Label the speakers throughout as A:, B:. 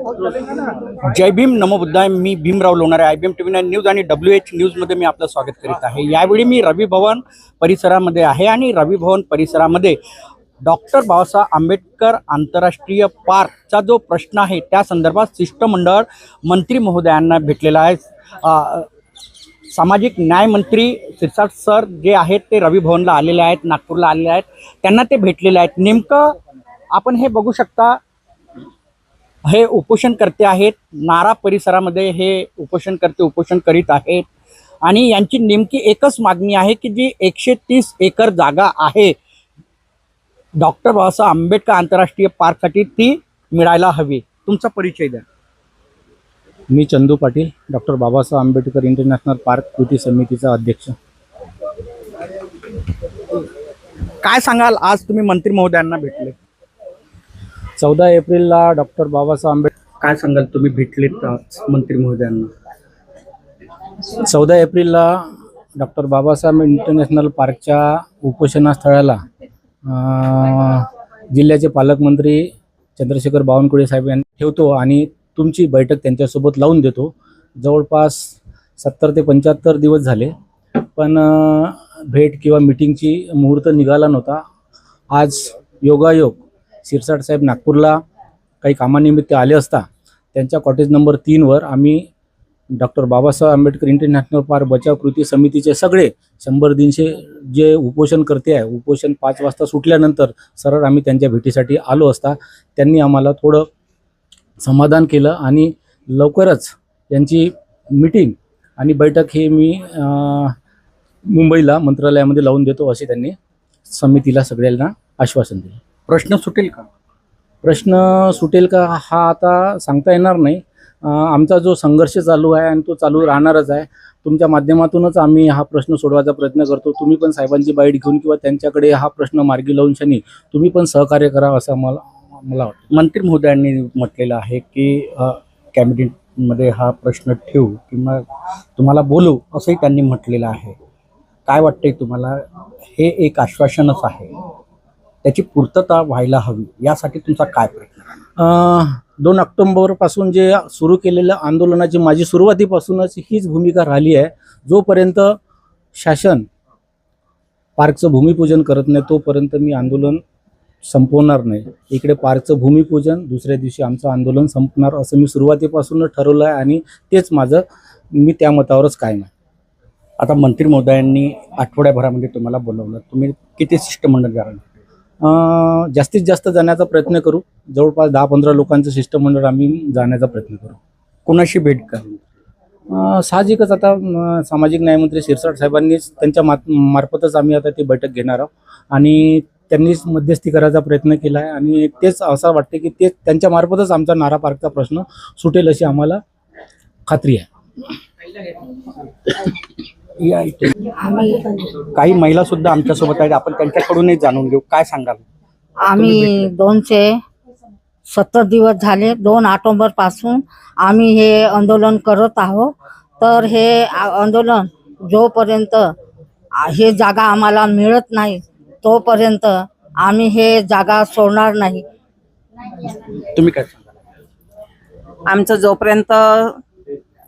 A: जय भीम नमो बुद्धाय मी Bhimrao Lonare I B M T V nine news आणि डब्ल्यू एच न्यूजमध्ये मी आपलं स्वागत करीत आहे. यावेळी मी रवी भवन परिसरामध्ये आहे आणि रवी भवन परिसरामध्ये डॉक्टर बाबासाहेब आंबेडकर आंतरराष्ट्रीय पार्कचा जो प्रश्न आहे त्या संदर्भात शिष्टमंडळ मंत्री महोदयांना भेटलेला आहे. सामाजिक न्यायमंत्री सिरसाट सर जे आहेत ते रवी भवनला आलेले आहेत नागपूरला आलेले आहेत. त्यांना ते भेटलेले आहेत. नेमकं आपण हे बघू शकता हे उपोषणकर्ते आहेत. नारा परिसरामध्ये हे उपोषणकर्ते उपोषण करीत आहेत. आणि यांची नेमकी एकच मागणी आहे की जी एकशे तीस एकर जागा आहे. डॉक्टर बाबासाहेब आंबेडकर आंतरराष्ट्रीय पार्कसाठी ती मिळायला हवी. तुमचा परिचय द्या.
B: मी Chandu Patil doctor Babasaheb Ambedkar international park कृती समितीचा अध्यक्ष.
A: काय सांगाल? आज तुम्ही मंत्री महोदयांना भेटले.
B: चौदा एप्रिलला डॉक्टर बाबासाहेब आंबेडकर
A: काय सांगाल तुम्ही भेटलेत आज मंत्री महोदयांना?
B: चौदा एप्रिलला डॉक्टर बाबासाहेब इंटरनॅशनल पार्कच्या उपोषणास्थळाला अं, जिल्ह्याचे पालकमंत्री चंद्रशेखर बावनकुळे साहेब यांनी ठेवतो आणि तुमची बैठक त्यांच्यासोबत लावून देतो. जवळपास सत्तर ते पंच्याहत्तर दिवस झाले पण अं, भेट किंवा मिटिंगची मुहूर्त निघाला नव्हता. आज योगायोग शिरसाट साहेब नागपूरला काही कामानिमित्त आले असता त्यांच्या कॉटेज नंबर तीनवर आम्ही doctor Babasaheb Ambedkar international park बचाव कृती समितीचे सगळे शंभर दिनशे जे उपोषण करते आहे उपोषण पाच वाजता सुटल्यानंतर सरळ आम्ही त्यांच्या भेटीसाठी आलो असता त्यांनी आम्हाला थोडं समाधान केलं आणि लवकरच त्यांची मीटिंग आणि बैठक हे मी मुंबईला मंत्रालयामध्ये लावून देतो असे त्यांनी समितीला सगळ्यांना आश्वासन दिलं.
A: प्रश्न सुटेल का?
B: प्रश्न सुटेल का हा आता सांगता येणार नाही. आमचा जो संघर्ष चालू आहे आणि तो चालू राहणारच आहे. तुमच्या माध्यमातूनच आम्ही हा प्रश्न सोडवायचा प्रयत्न करतो. तुम्ही पण साहेबांची बाईट घेऊन किंवा त्यांच्याकडे हा प्रश्न मार्गी लावून शनी तुम्ही पण सहकार्य करा असं मला मला वाटतं.
A: मंत्री महोदयांनी म्हटलेलं आहे की कॅबिनेटमध्ये हा प्रश्न ठेवू किंवा तुम्हाला बोलू असंही त्यांनी म्हटलेलं आहे. काय वाटतंय तुम्हाला? हे एक आश्वासनच आहे. त्याची पूर्तता व्हायला हवी यासाठी तुमचा काय प्रयत्न?
B: दोन ऑक्टोंबरपासून जे सुरू केलेल्या आंदोलनाची माझी सुरुवातीपासूनच हीच भूमिका राहिली आहे जोपर्यंत शासन पार्कचं भूमिपूजन करत नाही तोपर्यंत मी आंदोलन संपवणार नाही. इकडे पार्कचं भूमिपूजन दुसऱ्या दिवशी आमचं आंदोलन संपणार असं मी सुरुवातीपासूनच ठरवलं आहे आणि तेच माझं मी त्या मतावरच कायम आहे.
A: आता मंत्री महोदयांनी आठवड्याभरामध्ये तुम्हाला बोलवलं. तुम्ही किती शिष्टमंडळ
B: अं, जास्तीत जास्त जाण्याचा प्रयत्न करू. जवळपास दहा पंधरा लोकांचं शिष्टमंडळ आम्ही जाण्याचा प्रयत्न करू.
A: कोणाशी भेट करू?
B: अं, साहजिकच आता सामाजिक न्यायमंत्री शिरसाट साहेबांनीच त्यांच्या मात मार्फतच आम्ही आता ती बैठक घेणार आहोत. आणि त्यांनीच मध्यस्थी करायचा प्रयत्न केला आहे आणि तेच असं वाटते की ते त्यांच्या मार्फतच आमचा नारा पार्कचा प्रश्न सुटेल अशी आम्हाला खात्री आहे.
A: या इथे. काही महिला सुद्धा आमच्यासोबत आहेत. आपण त्यांच्याकडूनही जाणून घेऊ. काय सांगाल?
C: आम्ही दोनशे सत्तर दिवस झाले. दोन ऑक्टोबरपासून आम्ही हे आंदोलन करत आहोत. तर हे आंदोलन जोपर्यंत हे जागा आम्हाला मिळत नाही तोपर्यंत आम्ही हे जागा सोडणार नाही.
A: तुम्ही काय सांगाल?
D: आमचं जोपर्यंत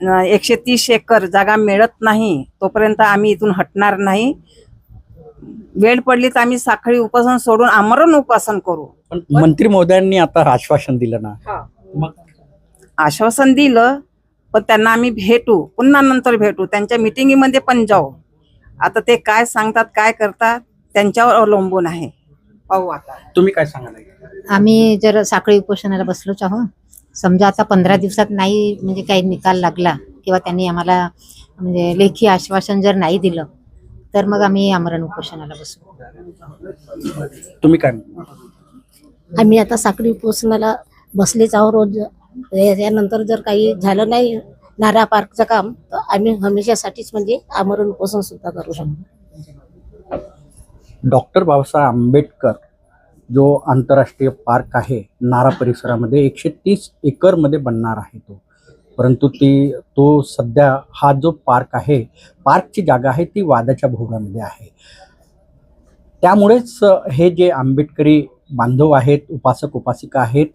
D: एकशे तीस एकर जागा मिळत नाही तोपर्यंत आम्ही इथून हटणार नाही. वेळ पडली तर आम्ही साखळी उपासन सोडून आमरण उपासन करू.
A: पण मंत्री महोदयांनी आता आश्वासन दिलं ना. मग?
D: आश्वासन दिलं पण त्यांना आम्ही भेटू पुन्हा नंतर भेटू. त्यांच्या मिटिंगमध्ये पण जाऊ. आता ते काय सांगतात काय करतात त्यांच्यावर अवलंबून आहे. पाहू आता.
A: तुम्ही काय सांगाल?
E: आम्ही जर साखळी उपोषणाला बसलोच आहोत. समजा आता पंधरा दिवसात नाही म्हणजे काही निकाल लागला किंवा त्यांनी आम्हाला म्हणजे लेखी आश्वासन जर नाही दिलं तर मग आम्ही आमरण उपोषणाला बसू.
A: तुम्ही काय
F: आम्ही आता साखळी उपोषणाला बसलेच आहोत रोज. यानंतर जर काही झालं नाही नारा पार्कचं काम तर आम्ही हमेशासाठीच म्हणजे आमरण उपोषण सुद्धा करू शकतो.
A: डॉक्टर बाबासाहेब आंबेडकर जो आंतरराष्ट्रीय पार्क आहे नारा परिसरामध्ये एकशे तीस एकरमध्ये बनणार आहे तो. परंतु ती तो सध्या हा जो पार्क आहे पार्कची जागा आहे ती वादाच्या भोगामध्ये आहे. त्यामुळेच हे जे आंबेडकरी बांधव आहेत उपासक उपासिका आहेत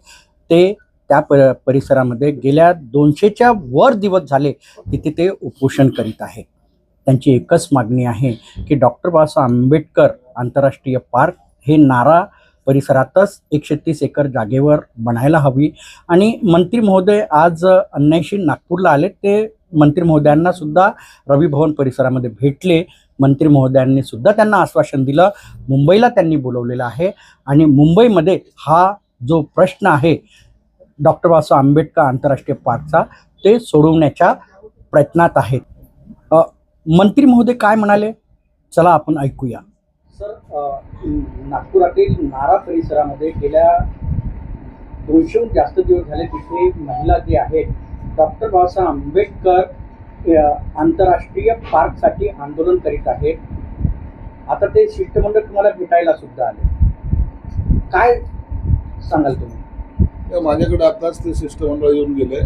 A: ते त्या प परिसरामध्ये गेल्या दोनशेच्या वर दिवस झाले तिथे ते उपोषण करीत आहे त्यांची एकच मागणी आहे की डॉक्टर बाबासाहेब आंबेडकर आंतरराष्ट्रीय पार्क हे नारा परिसरातच एकशे तीस एकर जागेवर बनायला हवी. आणि मंत्री महोदय आज अन्यायशी नागपूरला आले ते मंत्री महोदयांना सुद्धा रविभवन परिसरामध्ये भेटले. मंत्री महोदयांनी सुद्धा त्यांना आश्वासन दिलं. मुंबईला त्यांनी बोलवलेलं आहे. आणि मुंबईमध्ये हा जो प्रश्न आहे डॉक्टर बाबासाहेब आंबेडकर आंतरराष्ट्रीय पार्कचा ते सोडवण्याच्या प्रयत्नात आहेत. मंत्री महोदय काय म्हणाले? चला आपण ऐकूया. सर नागपुरातील नारा परिसरामध्ये गेल्या दोनशेहून जास्त दिवस झाले तिथे महिला जे आहेत डॉक्टर बाबासाहेब आंबेडकर आंतरराष्ट्रीय पार्कसाठी आंदोलन करीत आहेत. आता ते शिष्टमंडळ तुम्हाला भेटायला सुद्धा आले. काय सांगाल तुम्ही?
G: माझ्याकडे आताच ते शिष्टमंडळ येऊन गेले.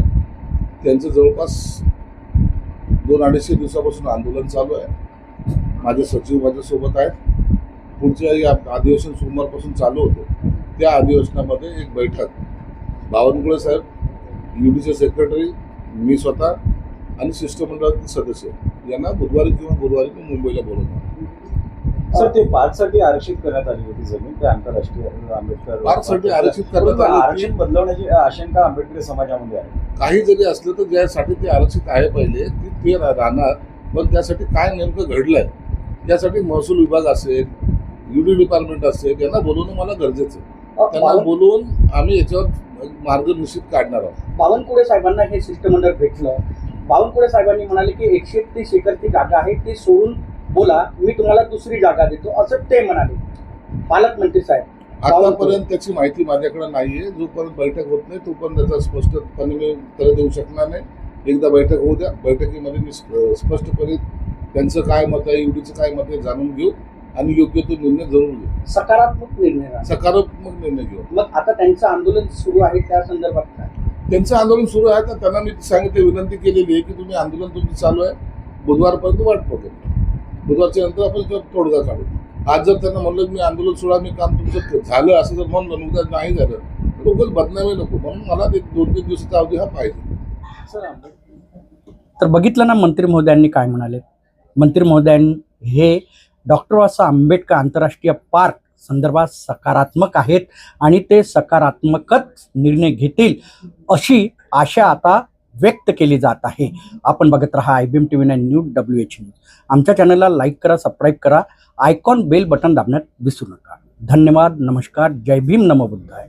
G: त्यांचं जवळपास दोन अडीचशे दिवसापासून आंदोलन चालू आहे. माझे सचिव माझ्यासोबत आहेत. पुढच्या या अधिवेशन सोमवारपासून चालू होतं त्या अधिवेशनामध्ये एक बैठक. बावनकुळे साहेब युडीचे सेक्रेटरी मी स्वतः आणि शिष्टमंडळातील सदस्य. यांना बुधवारी किंवा गुरुवारी मी मुंबईला बोलवणार
H: सर ते पाचसाठी आरक्षित करण्यात आली होती जमीन ते आंतरराष्ट्रीय आंबेडकर
G: पाचसाठी आरक्षित करण्यात आली.
H: आरक्षण बदलवण्याची आशंका आंबेडकरी समाजामध्ये आहे.
G: काही जरी असलं तर ज्यासाठी ते आरक्षित आहे पहिले ती ते राहणार. पण त्यासाठी काय नेमकं घडलंय यासाठी महसूल विभाग असेल युडी डिपार्टमेंट असेल यांना बोलवणं मला गरजेचं आहे. त्यांना बोलवून आम्ही याच्यावर मार्ग निश्चित काढणार आहोत.
A: बावनकुळे साहेबांना हे शिष्टमंडळ भेटलं. बावनकुळे साहेबांनी म्हणाले की एकशे तीस एकरची जागा आहे ती सोडून बोला मी तुम्हाला दुसरी जागा देतो असं ते म्हणाले. पालकमंत्री साहेब
G: आतापर्यंत त्याची माहिती माझ्याकडे नाहीये. जोपर्यंत बैठक होत नाही तोपर्यंत त्याचा स्पष्टपणे मी उत्तर देऊ शकणार नाही. एकदा बैठक होऊ द्या. बैठकीमध्ये मी स्प- स्पष्टपणे त्यांचं काय मत आहे युडीचं काय मत आहे जाणून घेऊ. आणि योग्य तो निर्णय जरूर घेऊ.
A: सकारात्मक निर्णय.
G: सकारात्मक निर्णय घेऊ.
A: मग आता त्यांचं आंदोलन सुरू आहे त्या संदर्भात काय?
G: त्यांचं आंदोलन सुरू आहे तर त्यांना मी सांगितले विनंती केलेली आहे की तुम्ही आंदोलन तुमचं चालू आहे. बुधवारपर्यंत वाट बघत बुधवारच्या नंतर आपण त्यावर तोडगा काढू. आज जर त्यांना म्हणलं की मी आंदोलन सोडा मी काम तुमचं झालं असं जर म्हणलं आणि उद्या नाही झालं तर उगाच बदनामी नको. म्हणून मला ते दोन तीन दिवसाचा अवधी हा पाहिजे.
A: तर बघितलं ना मंत्री महोदयांनी काय म्हणाले? मंत्री महोदयांनी हे डॉक्टर बाबासाहेब आंबेडकर आंतरराष्ट्रीय पार्क संदर्भात सकारात्मक आहेत आणि ते सकारात्मकच निर्णय घेतील अशी आशा आता व्यक्त केली जात आहे. आपण बघत राहा I B M T V nine news W H news. आमच्या चॅनलला लाईक करा सबस्क्राईब करा आयकॉन बेल बटन दाबण्यात विसरू नका. धन्यवाद नमस्कार जय भीम नमो बुद्धाय.